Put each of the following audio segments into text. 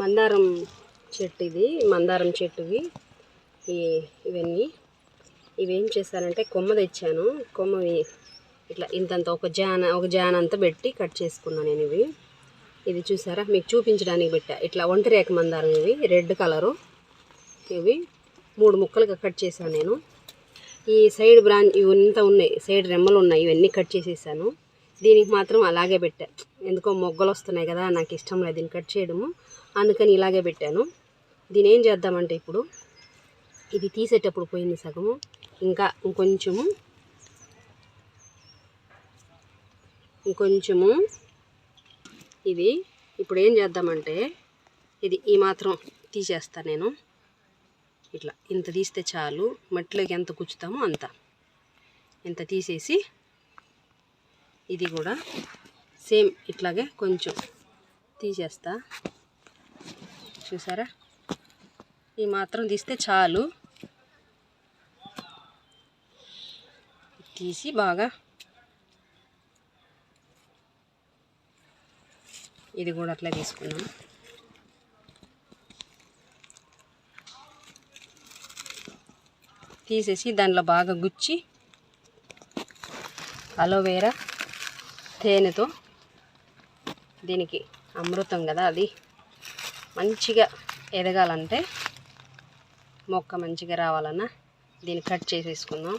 మందారం చెట్టు ఇది మందారం చెట్టువి. ఈ ఇవన్నీ. ఇవేం చేశానంటే కొమ్మ తెచ్చాను. కొమ్మవి ఇట్లా ఇంతంత ఒక జాన ఒక జాన్ అంతా పెట్టి కట్ చేసుకున్నాను నేను ఇవి. ఇది చూసారా? మీకు చూపించడానికి పెట్టా. ఇట్లా ఒంటి రేఖ మందారం ఇవి. రెడ్ కలరు ఇవి. మూడు ముక్కలుగా కట్ చేశాను నేను. ఈ సైడ్ బ్రాంచ్ ఇవి ఇంత ఉన్నాయి. సైడ్ రెమ్మలు ఉన్నాయి. ఇవన్నీ కట్ చేసేసాను. దీనికి మాత్రం అలాగే పెట్టా. ఎందుకో మొగ్గలు వస్తున్నాయి కదా నాకు ఇష్టం లేదు దీన్ని కట్ చేయడము. అందుకని ఇలాగే పెట్టాను. దీని ఏం చేద్దామంటే ఇప్పుడు ఇది తీసేటప్పుడు పోయింది సగము. ఇంకా ఇంకొంచెము ఇంకొంచెము ఇది. ఇప్పుడు ఏం చేద్దామంటే ఇది ఈ మాత్రం తీసేస్తా నేను. ఇట్లా ఇంత తీస్తే చాలు. మట్టిలోకి ఎంత కుచ్చుతామో అంత. ఇంత తీసేసి ఇది కూడా సేమ్ ఇట్లాగే కొంచెం తీసేస్తా. చూసారా? ఈ మాత్రం తీస్తే చాలు. తీసి బాగా ఇది కూడా అట్లా తీసుకున్నాం. తీసేసి దాంట్లో బాగా గుచ్చి అలోవేరా తేనెతో దీనికి అమృతం కదా అది. మంచిగా ఎదగాలంటే మొక్క మంచిగా రావాలన్నా దీన్ని కట్ చేసేసుకుందాం.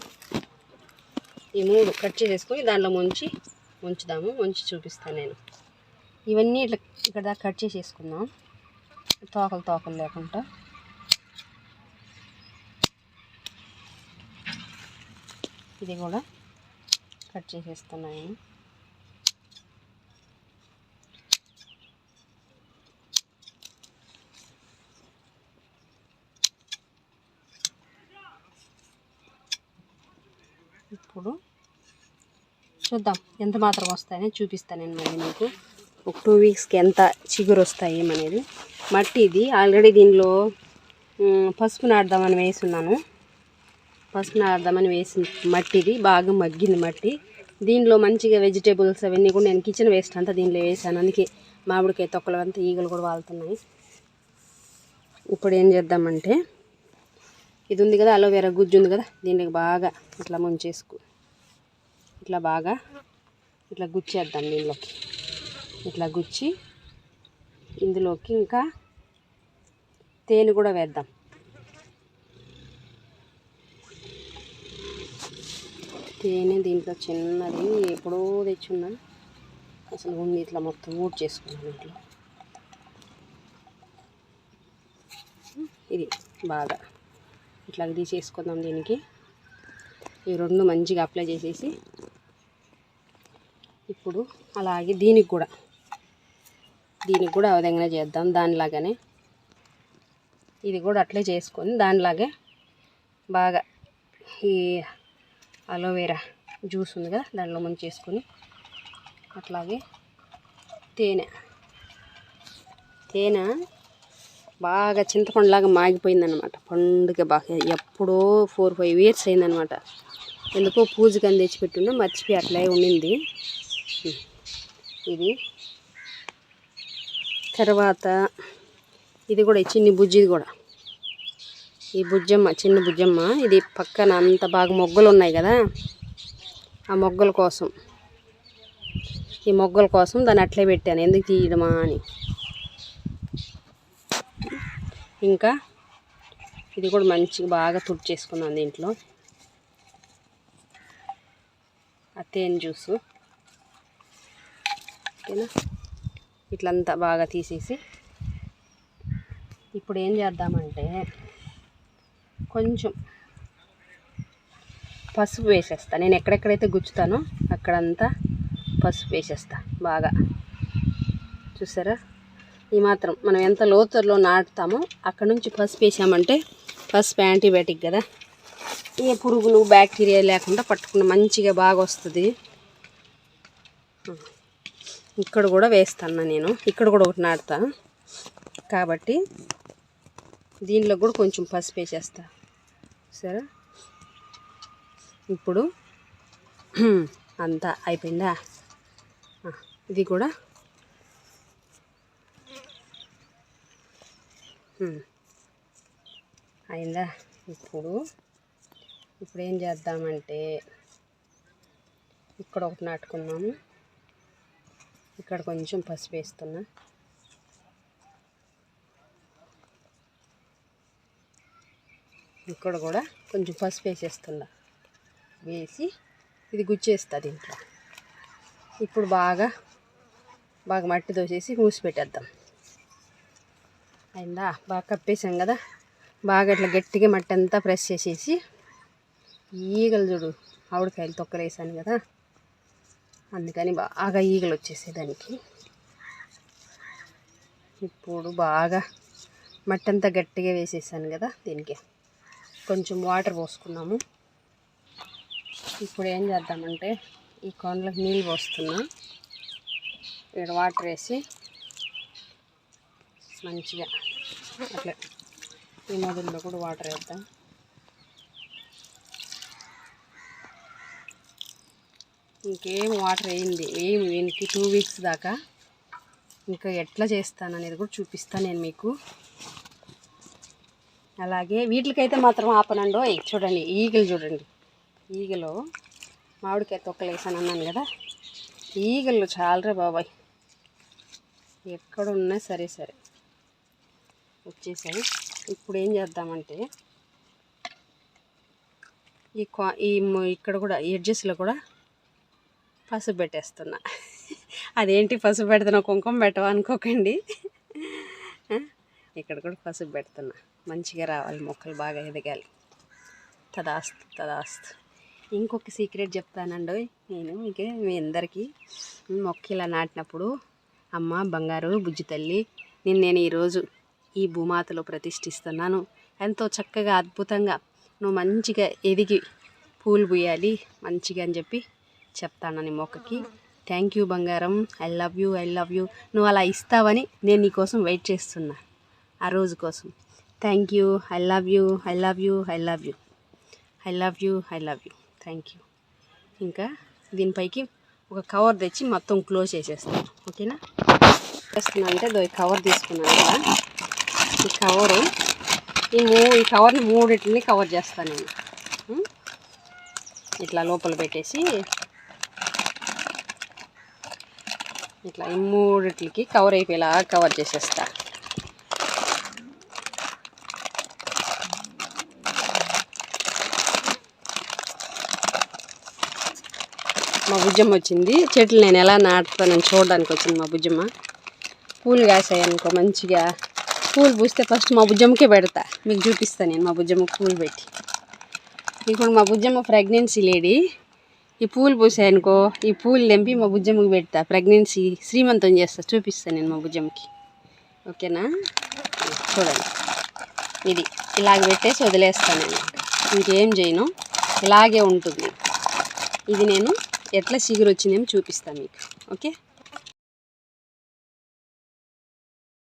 ఈ మూడు కట్ చేసేసుకొని దాంట్లో ముంచి ఉంచుదాము ముంచి చూపిస్తాను నేను. ఇవన్నీ ఇట్లా ఇక్కడ దాకా కట్ చేసేసుకుందాం. తోకలు తోకలు లేకుండా. ఇది కూడా కట్ చేసేస్తున్నాను ఇప్పుడు చూద్దాం ఎంత మాత్రం వస్తాయని చూపిస్తాను నేను మళ్ళీ మీకు. ఒక టూ వీక్స్కి ఎంత చిగురు వస్తాయి ఏమనేది. మట్టి ఇది. ఆల్రెడీ దీనిలో పసుపు నాటుదామని వేసున్నాను. పసుపు నాటుదామని వేసిన మట్టి ఇది. బాగా మగ్గింది మట్టి. దీనిలో మంచిగా వెజిటేబుల్స్ అవన్నీ కూడా నేను కిచెన్ వేస్ట్ అంతా దీనిలో వేసాను. అందుకే మామిడికాయ తొక్కలు అంతా ఈగలు కూడా వాళ్తున్నాయి. ఇప్పుడు ఏం చేద్దామంటే ఇది ఉంది కదా అలోవెరా గుజ్జు ఉంది కదా దీనికి బాగా ఇట్లా ముంచేసుకు. ఇట్లా బాగా ఇట్లా గుచ్చేద్దాం దీనిలోకి. ఇట్లా గుచ్చి ఇందులోకి ఇంకా తేనె కూడా వేద్దాం. తేనె దీంట్లో చిన్నది ఎప్పుడో తెచ్చున్నా. అసలు ఉంది ఇట్లా మొత్తం ఊడ్ చేసుకున్నాను ఇంట్లో. ఇది బాగా. ఇట్లా తీసేసుకుందాం దీనికి. ఈ రెండు మంచిగా అప్లై చేసేసి ఇప్పుడు అలాగే దీనికి కూడా. దీనికి కూడా ఆ విధంగా చేద్దాం దానిలాగానే. ఇది కూడా అట్లే చేసుకొని దానిలాగే బాగా ఈ అలోవెరా జ్యూస్ ఉంది కదా దాంట్లో ముంచేసుకొని అట్లాగే తేనె. తేనె బాగా చింతపండులాగా మాగిపోయిందనమాట పండుగ బాగా ఎప్పుడో ఫోర్ ఫైవ్ ఇయర్స్ అయిందనమాట ఎందుకో పూజకి అని తెచ్చిపెట్టున్నా మర్చిపోయి అట్లే ఉండింది. ఇది. తర్వాత ఇది కూడా చిన్ని బుజ్జిది కూడా. ఈ బుజ్జమ్మ చిన్న బుజ్జమ్మ ఇది పక్కన అంత బాగా మొగ్గలు ఉన్నాయి కదా. ఆ మొగ్గల కోసం. ఈ మొగ్గల కోసం దాన్ని అట్లే పెట్టాను. ఎందుకు తీయడమా అని. ఇంకా ఇది కూడా మంచిగా బాగా తుడిచేసుకున్నాను దీంట్లో. ఆ జ్యూసు. ఓకేనా? ఇట్లంతా బాగా తీసేసి ఇప్పుడు ఏం చేద్దామంటే కొంచెం పసుపు వేసేస్తా. నేను ఎక్కడెక్కడైతే గుచ్చుతానో అక్కడంతా పసుపు వేసేస్తా బాగా. చూసారా? ఈ మాత్రం మనం ఎంత లోతులో నాటుతామో అక్కడ నుంచి పసుపు వేసామంటే పసుపు యాంటీబయాటిక్ కదా. ఏ పురుగులు బ్యాక్టీరియా లేకుండా పట్టుకుని మంచిగా బాగా వస్తుంది. ఇక్కడ కూడా వేస్తాను నేను. ఇక్కడ కూడా ఒకటి నాటుతా. కాబట్టి దీనిలో కూడా కొంచెం పసుపు వేసేస్తా. సరే? ఇప్పుడు అంతా అయిపోయిందా? ఇది కూడా అయిందా? ఇప్పుడు ఇప్పుడు ఏం చేద్దామంటే ఇక్కడ ఒకటి నాటుకున్నాము ఇక్కడ కొంచెం పసుపు వేస్తున్నా. ఇక్కడ కూడా కొంచెం పసుపు వేసేస్తున్నా. వేసి ఇది గుచ్చేస్తా దీంట్లో. ఇప్పుడు బాగా బాగా మట్టి దోసేసి మూసి పెట్టేద్దాం. అయిందా? బాగా కప్పేసాం కదా? బాగా ఇట్లా గట్టిగా మట్టి అంతా ప్రెస్ చేసేసి ఈగలు చూడు ఆవిడకాయలు తొక్కలేసాను కదా? అందుకని బాగా ఈగలు వచ్చేసాయి దానికి. ఇప్పుడు బాగా మట్టి అంతా గట్టిగా వేసేసాను కదా దీనికి. కొంచెం వాటర్ పోసుకున్నాము. ఇప్పుడు ఏం చేద్దామంటే ఈ కొండలకు నీళ్ళు పోస్తున్నా. ఇక్కడ వాటర్ వేసి మంచిగా అట్లా ఈ మొదల్లో కూడా వాటర్ వేద్దాం. ఇంకేం వాటర్ వేయింది ఏం దీనికి టూ వీక్స్ దాకా. ఇంకా ఎట్లా చేస్తాను అనేది కూడా చూపిస్తాను నేను మీకు. అలాగే వీటికైతే మాత్రం ఆపనండో చూడండి ఈగలు చూడండి. ఈగలు మామిడికాయ తొక్కలు వేసాను అన్నాను కదా. ఈగలు చాలరే బాబాయ్. ఎక్కడున్నా సరే సరే. వచ్చేసాయి. ఇప్పుడు ఏం చేద్దామంటే ఈ క్వా ఈ ఇక్కడ కూడా ఎడ్జెస్లో కూడా పసుపు పెట్టేస్తున్నా. అదేంటి పసుపు పెడుతున్నా కుంకుమ పెట్టవా అనుకోకండి. ఇక్కడ కూడా పసుపు పెడుతున్నా. మంచిగా రావాలి మొక్కలు బాగా ఎదగాలి. తదాస్తు తదాస్తు. ఇంకొక సీక్రెట్ చెప్తానండి నేను మీకు మీ అందరికీ మొక్క ఇలా నాటినప్పుడు అమ్మ బంగారు బుజ్జి తల్లి నేను నేను ఈరోజు ఈ భూమాతలో ప్రతిష్ఠిస్తున్నాను. ఎంతో చక్కగా అద్భుతంగా నువ్వు మంచిగా ఎదిగి పూలు పూయాలి మంచిగా అని చెప్పి చెప్తానని మొక్కకి. థ్యాంక్ యూ బంగారం. I love you I love you నువ్వు అలా ఇస్తావని నేను నీకోసం వెయిట్ చేస్తున్నా ఆ రోజు కోసం. Thank you I love you I love you I love you I love you I love you thank you ఇంకా దీనిపైకి ఒక కవర్ తెచ్చి మొత్తం క్లోజ్ చేసేస్తాను. ఓకేనా? చేస్తున్నా అంటే దో కవర్ తీసుకున్నాను కదా. ఈ కవరు. ఈ మూ ఈ కవర్ని మూడింటిని కవర్ చేస్తాను నేను. ఇట్లా లోపల పెట్టేసి ఇట్లా ఈ మూడిట్లకి కవర్ అయిపోయేలా కవర్ చేసేస్తా. మా బుజ్జమ్మ వచ్చింది. చెట్లు నేను ఎలా నాటుతానని చూడడానికి వచ్చింది మా బుజ్జమ్మ పూలు కాసాయనుకో మంచిగా పూలు పూస్తే ఫస్ట్ మా బుజ్జమ్మకే పెడతా. మీకు చూపిస్తాను నేను మా బుజ్జమ్మ పూలు పెట్టి. ఇప్పుడు మా బుజ్జమ్మ ప్రెగ్నెన్సీ లేడీ. ఈ పూలు పూసాయనుకో ఈ పూలు తెంపి మా బుజ్జమ్మకి పెడతా. ప్రెగ్నెన్సీ శ్రీమంతం చేస్తా. చూపిస్తాను నేను మా బుజ్జమ్మకి ఓకేనా? చూడండి. ఇది ఇలాగ పెట్టేసి వదిలేస్తాను నేను. ఇంకేం చేయను. ఇలాగే ఉంటుంది. ఇది నేను ఎట్లా చిగురు వచ్చిందేమో చూపిస్తాను మీకు. ఓకే?